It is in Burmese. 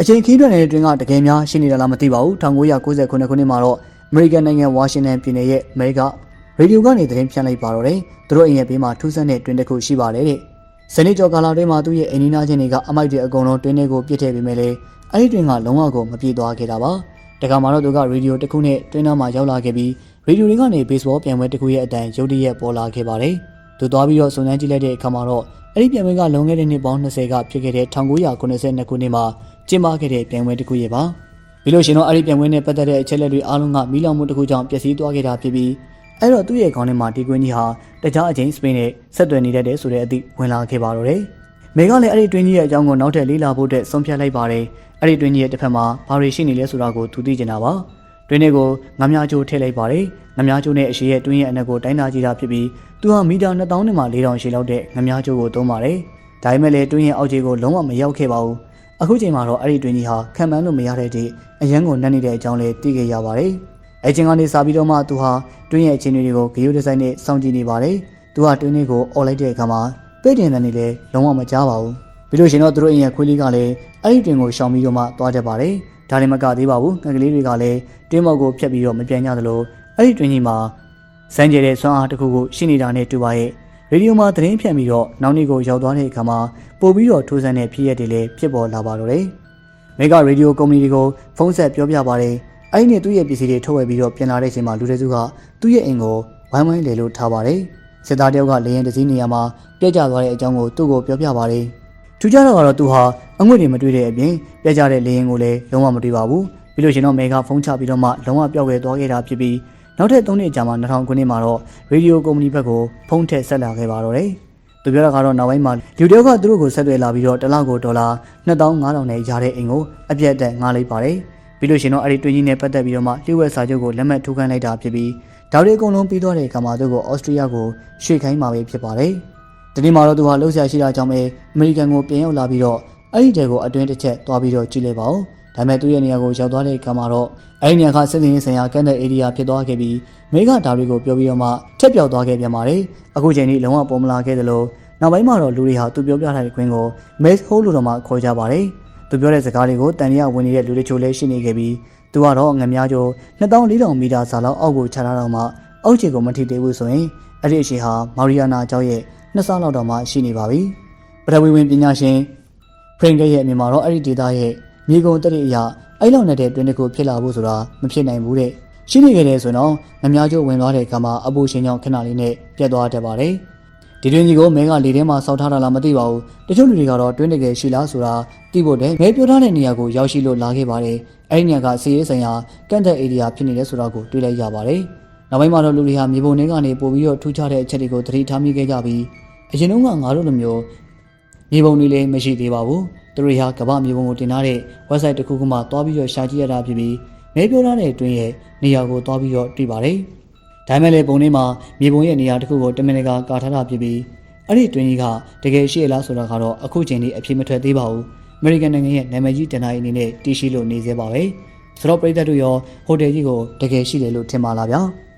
အချိန်ခီးတွင်တဲ့တွင်ကတကယ်များရှိနေတာလားမသိပါဘူး1998ခုနှစ်မှာတော့အမေရိကန်နိုင်ငံဝါရှင်တန်ပြည်နယ်ရဲ့အမေရိကရေဒီယိုကနေသတင်းဖြန့်လိုက်ပါတော့တယ်သူတို့အိမ်ရဲ့ဘေးမှာထူးဆန်းတဲ့တွင်တစ်ခုရှိပါတယ်တဲ့စနေကျော်ကာလာတွင်မှာသူ့ရဲ့အိမ်နီးနားချင်းတွေကအမိုက်တွေအကုန်လုံးတွင်တွေကိုပြစ်ထည့်ပေးမယ်လေအဲ့ဒီတွင်ကလုံးဝကိုမပြေသွားခဲ့တာပါတခါမှတော့သူကရေဒီယိုတစ်ခုနဲ့တွင်နားမှာရောက်လာခဲ့ပြီးရေဒီယိုတွေကနေဘေ့စ်ဘောပြိုင်ပွဲတစ်ခုရဲ့အတန်ရုတ်တရက်ပေါ်လာခဲ့ပါတယ်သူသွားပြီးတော့စုံစမ်းကြည့်လိုက်တဲ့အခါမှာတော့ အဲ့ဒီပြိုင်ပွဲကလွန်ခဲ့တဲ့နှစ်ပေါင်း20ကဖြစ်ခဲ့တဲ့1992ခုနှစ်မှာကျင်းပခဲ့တဲ့ပြိုင်ပွဲတစ်ခုရဲ့ပါပြီးလို့ရှိရင်တော့အဲ့ဒီပြိုင်ပွဲနဲ့ပတ်သက်တဲ့အချက်လက်တွေအားလုံးကမီးလောင်မှုတစ်ခုကြောင့်ပျက်စီးသွားခဲ့တာဖြစ်ပြီးအဲ့တော့သူ့ရဲ့ခေါင်းထဲမှာဒီကွင်းကြီးဟာတခြားအချင်းစပိန်နဲ့ဆက်သွယ်နေတတ်တယ်ဆိုတဲ့အသည့်ဝင်လာခဲ့ပါတော့တယ်။မေကလည်းအဲ့ဒီတွင်းကြီးရဲ့အကြောင်းကိုနောက်ထပ်လေ့လာဖို့အတွက်ဆုံးဖြတ်လိုက်ပါတယ်။အဲ့ဒီတွင်းကြီးရဲ့တစ်ဖက်မှာဘာတွေရှိနေလဲဆိုတာကိုသူသိချင်တာပါ။တွင်းတွေကိုငမြားချိုးထည့်လိုက်ပါတယ်။ငမြားချိုးနဲ့အရှိရဲ့တွင်းရဲ့အနက်ကိုတိုင်းတာကြည့်တာဖြစ်ပြီး သူဟာမီတာ2000နဲ့မှ4000ရှည်လောက်တဲ့ငမြားချိုးကိုသုံးပါတယ်။ဒါပေမဲ့လည်းတွင်းရဲ့အောက်ခြေကိုလုံးဝမရောက်ခဲ့ပါဘူး။အခုချိန်မှာတော့အဲ့ဒီတွင်းကြီးဟာခံမှန်းလို့မရတဲ့အထိအရန်ကိုနှက်နေတဲ့အကြောင်းလေးသိခဲ့ရပါတယ်။အဲချင်းကနေစားပြီးတော့မှသူဟာတွင်းရဲ့အခြေအနေတွေကိုဂီယိုဒီဇိုင်းနဲ့စောင့်ကြည့်နေပါတယ်။သူကတွင်းလေးကိုអော်လိုက်တဲ့အခါမှာပဲ့တင်တဲ့နေလေလုံးဝမကြားပါဘူး။ပြီးလို့ရှိရင်တော့သူတို့အိမ်ရဲ့ခွေးလေးကလည်းအဲ့ဒီတွင်ကိုရှောင်ပြီးတော့မှသွားတတ်ပါတယ်။ဒါလည်းမကသေးပါဘူး။ငကလေးတွေကလည်းတွင်းမောက်ကိုဖျက်ပြီးတော့မပြန်ကြသလိုအဲ့ဒီတွင်ကြီးမှာ စမ်းကြဲတဲ့ဆွမ်းအားတစ်ခုကိုရှိနေတာနဲ့တူပါရဲ့။ရေဒီယိုမှာသတင်းဖြန့်ပြီးတော့နောက်နေ့ကိုရောက်သွားတဲ့အခါမှာပို့ပြီးတော့ထိုးဆန်းတဲ့ဖြစ်ရက်တွေလည်းဖြစ်ပေါ်လာပါတော့တယ်။မေဂရေဒီယိုကုမ္ပဏီတွေကိုဖုန်းဆက်ပြောပြပါတယ်။အဲ့ဒီနေ့သူ့ရဲ့ပစ္စည်းတွေထုတ်ဝယ်ပြီးတော့ပြန်လာတဲ့အချိန်မှာလူတွေစုကသူ့ရဲ့အိမ်ကိုဝိုင်းဝိုင်းလေလို့ထားပါတယ်။စစ်သားတယောက်ကလေရင်တစည်းနေရာမှာပြက်ကျသွားတဲ့အကြောင်းကိုသူ့ကိုပြောပြပါတယ်။ထူးခြားတော့ကတော့သူဟာအငွေ့တွေမတွေ့တဲ့အပြင်ပြက်ကျတဲ့လေရင်ကိုလည်းလုံးဝမတွေ့ပါဘူး။ပြီးလို့ရှိရင်တော့မေဂဖုန်းချပြီးတော့မှလုံးဝပျောက်ကွယ်သွားခဲ့တာဖြစ်ပြီး နောက်ထပ်၃နှစ်ကြာမှ2000ခုနှစ်မှာတော့ရေဒီယိုကုမ္ပဏီဘက်ကိုဖုန်းထည့်ဆက်လာခဲ့ပါတော့တယ်။သူပြောတာကတော့နောက်ပိုင်းမှာလူတယောက်ကသူတို့ကိုဆက်သွယ်လာပြီးတော့တစ်လကိုဒေါ်လာ2500နဲ့ရတဲ့အိမ်ကိုအပြတ်အသတ်ငှားလိုက်ပါတယ်။ပြီးလို့ရှိရင်တော့အဲ့ဒီတွင်းကြီးနဲ့ပတ်သက်ပြီးတော့မှလျှို့ဝှက်စာချုပ်ကိုလက်မှတ်ထိုးခိုင်းလိုက်တာဖြစ်ပြီးဒါတွေအကုန်လုံးပြီးသွားတဲ့အခါမှာသူကိုဩစတြေးလျကိုရွှေ့ခိုင်းมาပဲဖြစ်ပါတယ်။ဒီနေ့မှာတော့သူဟာလှုပ်ရှားရှိတာကြောင့်ပဲအမေရိကန်ကိုပြန်ရောက်လာပြီးတော့အဲ့ဒီတဲကိုအတွင်းတစ်ချက်သွားပြီးတော့ကြည့်လိုက်ပါဦး။ ဒါပေမဲ့သူ့ရဲ့နေရာကိုရောက်သွားတဲ့အခါမှာတော့အဲ့ဒီနေရာကစစ်စင်ရေးဆိုင်ရာကန်တဲ့ area ဖြစ်သွားခဲ့ပြီးမိကဒါတွေကိုပြောပြီးတော့မှထက်ပြောက်သွားခဲ့ပြန်ပါတယ်။အခုချိန်ထိလုံးဝပေါ်မလာခဲ့သလိုနောက်ပိုင်းမှာတော့လူတွေဟာသူပြောပြထားတဲ့ခွင်းကို maze hole လို့တော့မှခေါ်ကြပါတယ်။သူပြောတဲ့စကားတွေကိုတန်ရဝင်နေတဲ့လူတွေချိုလည်းရှိနေခဲ့ပြီးသူကတော့ငများကျော်2400မီတာစာလောက်အောက်ကိုခြားထားတော့မှအောက်ခြေကိုမထိသေးဘူးဆိုရင်အဲ့ဒီအရှိဟာမော်ရီယာနာကျောက်ရဲ့နှစ်ဆလောက်တော့မှရှိနေပါပြီ။ပထဝီဝင်ပညာရှင်ဖရင်ကရဲ့အမြင်မှာတော့အဲ့ဒီဒေတာရဲ့ မြေကုန်တရိအရာအဲ့လောက်နဲ့တဲ့တွင်တစ်ခုဖြစ်လာဖို့ဆိုတာမဖြစ်နိုင်ဘူးတဲ့။ရှိနေခဲ့တယ်ဆိုတော့ငများကျော်ဝင်သွားတဲ့အခါမှာအပူရှင်ကြောင့်ခဏလေးနဲ့ပြတ်သွားတတ်ပါတယ်။ဒီတွင်ကြီးကိုမဲကလေထဲမှာစောက်ထားတာလားမသိပါဘူးတချို့လူတွေကတော့တွင်းတကယ်ရှိလားဆိုတာသိဖို့တည်းမဲပြောထားတဲ့နေရာကိုရောက်ရှိလို့လာခဲ့ပါတယ်အဲ့ဒီနေရာကစီရေးဆိုင်ရာကန့်တဲ့ area ဖြစ်နေတယ်ဆိုတာကိုတွေ့လိုက်ရပါတယ်နောက်ပိုင်းမှာတော့လူတွေဟာမြေပုံတွေကနေပို့ပြီးတော့ထူးခြားတဲ့အချက်တွေကိုသတိထားမိခဲ့ကြပြီးအရင်တုန်းကငါတို့လိုမျိုးမြေပုံတွေလည်းမရှိသေးပါဘူး သူတွေဟာကမ္ဘာမြေပုံကိုတင်ထားတဲ့ website တစ်ခုခုမှသွားပြီးတော့ရှာကြည့်ရတာဖြစ်ပြီးမဲပြောထားတဲ့အတွင်းရဲ့နေရာကိုသွားပြီးတော့တွေ့ပါတယ်ဒါမှလည်းပုံထဲမှာမြေပုံရဲ့နေရာတစ်ခုကိုတမင်တကာကာထားတာဖြစ်ပြီးအဲ့ဒီတွင်ကြီးကတကယ်ရှိရလားဆိုတာကတော့အခုချိန်ထိအပြည့်မထွက်သေးပါဘူးအမေရိကန်နိုင်ငံရဲ့နာမည်ကြီးတန်တိုင်းအနေနဲ့တည်ရှိလို့နေသေးပါပဲဆိုတော့ပြည်သက်တို့ရောဟိုတယ်ကြီးကိုတကယ်ရှိတယ်လို့ထင်ပါလားဗျာ။